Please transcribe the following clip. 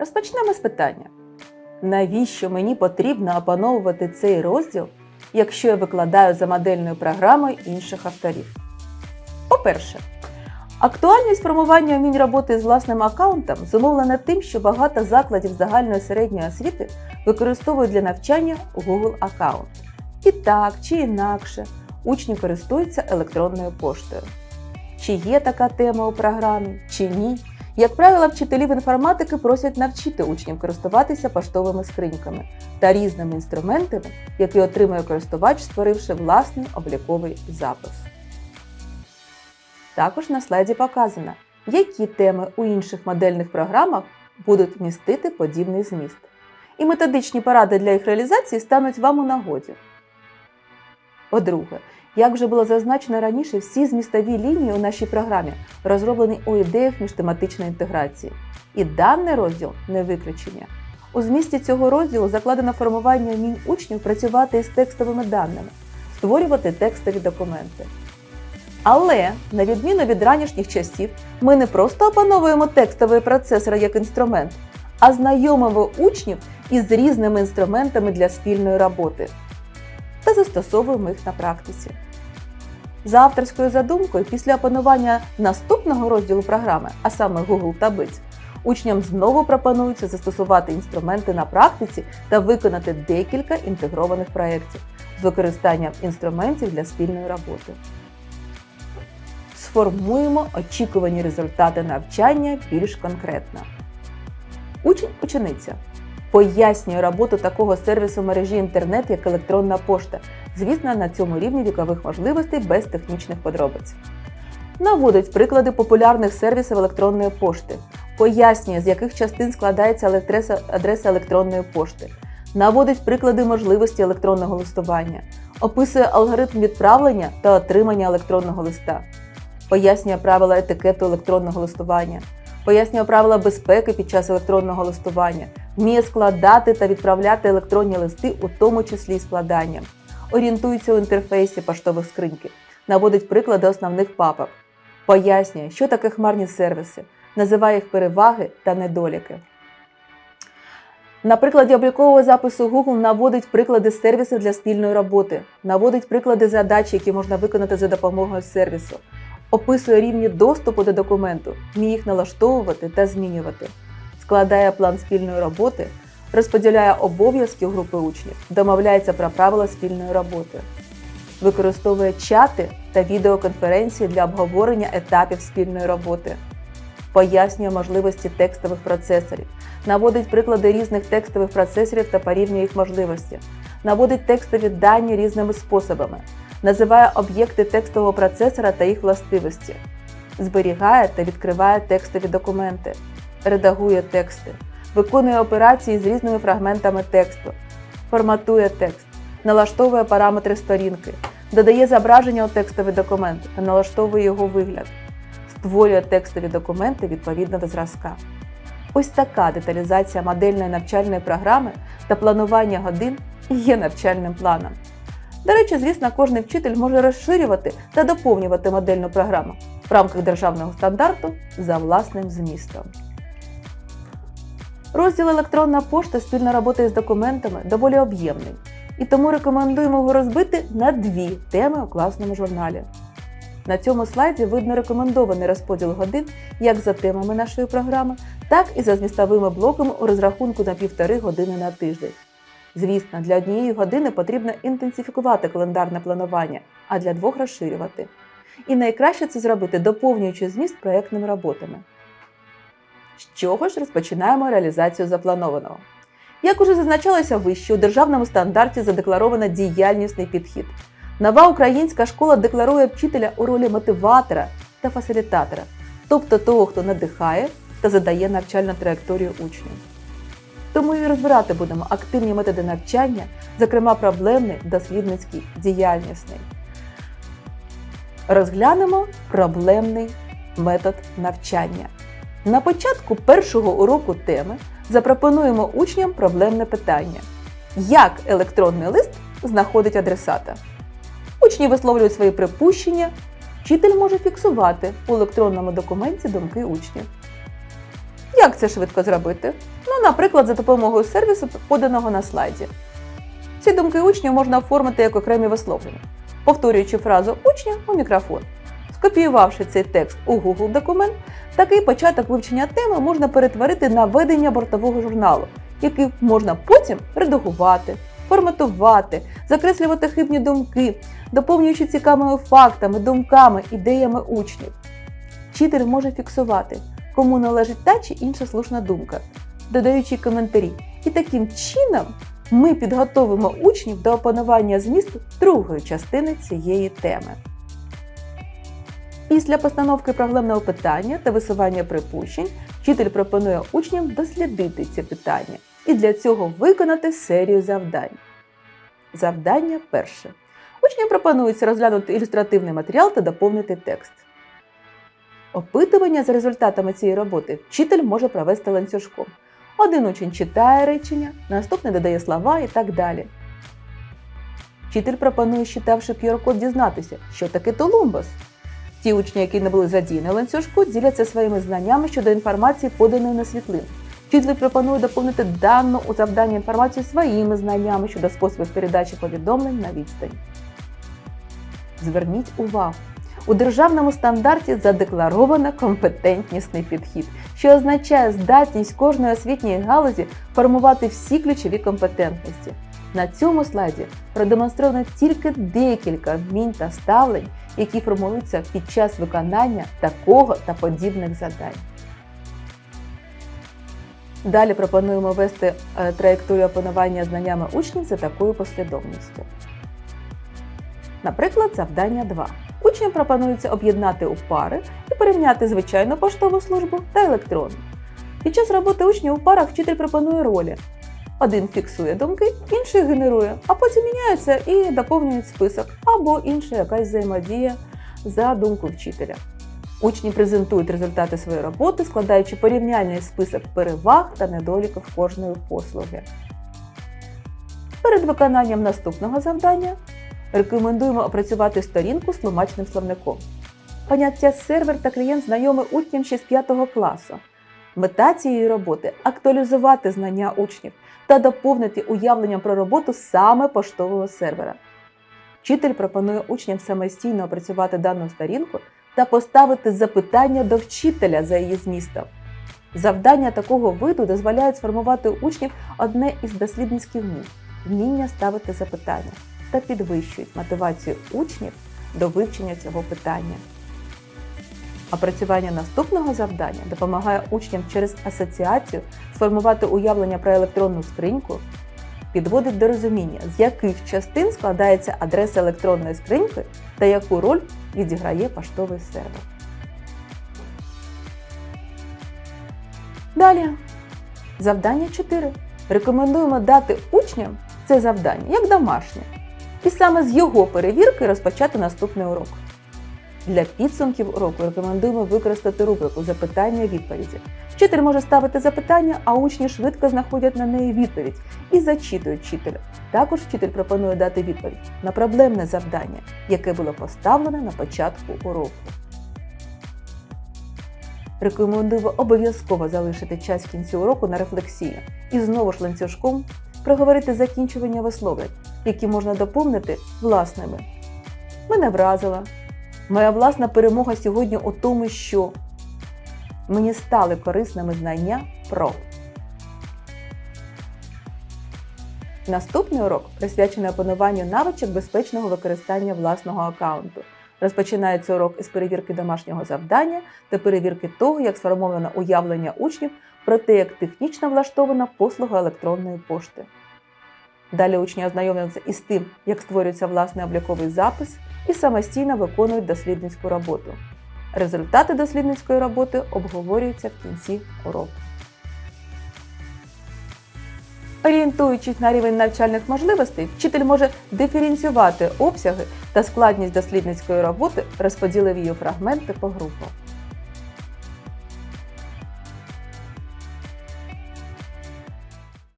Розпочнемо з питання. Навіщо мені потрібно опановувати цей розділ, якщо я викладаю за модельною програмою інших авторів? По-перше, актуальність формування вмінь роботи з власним аккаунтом зумовлена тим, що багато закладів загальної середньої освіти використовують для навчання Google аккаунт. І так чи інакше, учні користуються електронною поштою. Чи є така тема у програмі, чи ні. Як правило, вчителів інформатики просять навчити учнів користуватися поштовими скриньками та різними інструментами, які отримує користувач, створивши власний обліковий запис. Також на слайді показано, які теми у інших модельних програмах будуть містити подібний зміст. І методичні поради для їх реалізації стануть вам у нагоді. По-друге, як вже було зазначено раніше, всі змістові лінії у нашій програмі розроблені у ідеях міжтематичної інтеграції. І даний розділ не виключення. У змісті цього розділу закладено формування вмінь учнів працювати із текстовими даними, створювати текстові документи. Але, на відміну від ранішніх часів, ми не просто опановуємо текстовий процесор як інструмент, а знайомимо учнів із різними інструментами для спільної роботи та застосовуємо їх на практиці. За авторською задумкою, після опанування наступного розділу програми, а саме Google таблиць, учням знову пропонується застосувати інструменти на практиці та виконати декілька інтегрованих проєктів з використанням інструментів для спільної роботи. Сформуємо очікувані результати навчання більш конкретно. Учень учениця пояснює роботу такого сервісу мережі інтернет, як електронна пошта, звісно, на цьому рівні вікових можливостей без технічних подробиць. Наводить приклади популярних сервісів електронної пошти, пояснює, з яких частин складається адреса електронної пошти, наводить приклади можливості електронного листування, описує алгоритм відправлення та отримання електронного листа, пояснює правила етикету електронного листування, пояснює правила безпеки під час електронного листування, вміє складати та відправляти електронні листи, у тому числі і складанням, орієнтується у інтерфейсі поштових скриньки, наводить приклади основних папок, пояснює, що таке хмарні сервіси, називає їх переваги та недоліки. На прикладі облікового запису Google наводить приклади сервісів для спільної роботи, наводить приклади задач, які можна виконати за допомогою сервісу, описує рівні доступу до документу, вміє їх налаштовувати та змінювати, складає план спільної роботи, розподіляє обов'язки групи учнів, домовляється про правила спільної роботи, використовує чати та відеоконференції для обговорення етапів спільної роботи, пояснює можливості текстових процесорів, наводить приклади різних текстових процесорів та порівнює їх можливості, наводить текстові дані різними способами, називає об'єкти текстового процесора та їх властивості, зберігає та відкриває текстові документи, редагує тексти, виконує операції з різними фрагментами тексту, форматує текст, налаштовує параметри сторінки, додає зображення у текстовий документ та налаштовує його вигляд, створює текстові документи відповідно до зразка. Ось така деталізація модельної навчальної програми та планування годин є навчальним планом. До речі, звісно, кожен вчитель може розширювати та доповнювати модельну програму в рамках державного стандарту за власним змістом. Розділ електронна пошта спільна робота із документами доволі об'ємний, і тому рекомендуємо його розбити на дві теми у класному журналі. На цьому слайді видно рекомендований розподіл годин як за темами нашої програми, так і за змістовими блоками у розрахунку на півтори години на тиждень. Звісно, для однієї години потрібно інтенсифікувати календарне планування, а для двох розширювати. І найкраще це зробити, доповнюючи зміст проєктними роботами. З чого ж розпочинаємо реалізацію запланованого? Як уже зазначалося вище, у державному стандарті задекларовано діяльнісний підхід. Нова українська школа декларує вчителя у ролі мотиватора та фасилітатора, тобто того, хто надихає та задає навчальну траєкторію учнів. Тому і розбирати будемо активні методи навчання, зокрема проблемний, дослідницький, діяльнісний. Розглянемо проблемний метод навчання. На початку першого уроку теми запропонуємо учням проблемне питання: як електронний лист знаходить адресата? Учні висловлюють свої припущення, вчитель може фіксувати у електронному документі думки учнів. Як це швидко зробити? Ну, наприклад, за допомогою сервісу, поданого на слайді. Ці думки учнів можна оформити як окремі висловлення, повторюючи фразу учня у мікрофон. Скопіювавши цей текст у Google документ, такий початок вивчення теми можна перетворити на ведення бортового журналу, який можна потім редагувати, форматувати, закреслювати хибні думки, доповнюючи цікавими фактами, думками, ідеями учнів. Вчитель може фіксувати, кому належить та чи інша слушна думка, додаючи коментарі. І таким чином ми підготовимо учнів до опанування змісту другої частини цієї теми. Після постановки проблемного питання та висування припущень вчитель пропонує учням дослідити ці питання і для цього виконати серію завдань. Завдання перше. Учням пропонується розглянути ілюстративний матеріал та доповнити текст. Опитування за результатами цієї роботи вчитель може провести ланцюжком. Один учень читає речення, наступний додає слова і так далі. Вчитель пропонує, читавши QR-код, дізнатися, що таке Толумбас. Ті учні, які не були задіяні ланцюжку, діляться своїми знаннями щодо інформації, поданої на світлин. Вчитель пропонує доповнити дану у завданні інформацію своїми знаннями щодо способів передачі повідомлень на відстань. Зверніть увагу! У державному стандарті задекларовано компетентнісний підхід, що означає здатність кожної освітньої галузі формувати всі ключові компетентності. На цьому слайді продемонстровано тільки декілька вмінь та ставлень, які формуються під час виконання такого та подібних завдань. Далі пропонуємо вести е, траєкторію опанування знаннями учнів за такою послідовністю. Наприклад, завдання 2. Учням пропонується об'єднати у пари і порівняти звичайну поштову службу та електронну. Під час роботи учнів у парах вчитель пропонує ролі. Один фіксує думки, інший генерує, а потім міняються і доповнюють список або інша якась взаємодія за думку вчителя. Учні презентують результати своєї роботи, складаючи порівняльний список переваг та недоліків кожної послуги. Перед виконанням наступного завдання рекомендуємо опрацювати сторінку з тлумачним словником. Поняття сервер та клієнт знайомі учням ще з 5 класу. Мета цієї роботи актуалізувати знання учнів та доповнити уявленням про роботу саме поштового сервера. Вчитель пропонує учням самостійно опрацювати дану сторінку та поставити запитання до вчителя за її змістом. Завдання такого виду дозволяють сформувати учнів одне із дослідницьких вмінь вміння ставити запитання та підвищують мотивацію учнів до вивчення цього питання. Опрацювання наступного завдання допомагає учням через асоціацію сформувати уявлення про електронну скриньку, підводить до розуміння, з яких частин складається адреса електронної скриньки та яку роль відіграє поштовий сервер. Далі. Завдання 4. Рекомендуємо дати учням це завдання як домашнє. І саме з його перевірки розпочати наступний урок. Для підсумків уроку рекомендуємо використати рубрику запитання відповіді. Вчитель може ставити запитання, а учні швидко знаходять на неї відповідь і зачитують вчителя. Також вчитель пропонує дати відповідь на проблемне завдання, яке було поставлене на початку уроку. Рекомендуємо обов'язково залишити час в кінці уроку на рефлексію і знову ж ланцюжком проговорити закінчування висловлень, які можна доповнити власними. Мене вразила. Моя власна перемога сьогодні у тому, що мені стали корисними знання про. Наступний урок присвячений опануванню навичок безпечного використання власного аккаунту. Розпочинається урок із перевірки домашнього завдання та перевірки того, як сформовано уявлення учнів про те, як технічно влаштована послуга електронної пошти. Далі учні ознайомляться із тим, як створюється власний обліковий запис і самостійно виконують дослідницьку роботу. Результати дослідницької роботи обговорюються в кінці уроку. Орієнтуючись на рівень навчальних можливостей, вчитель може диференціювати обсяги та складність дослідницької роботи, розподілив її фрагменти по групах.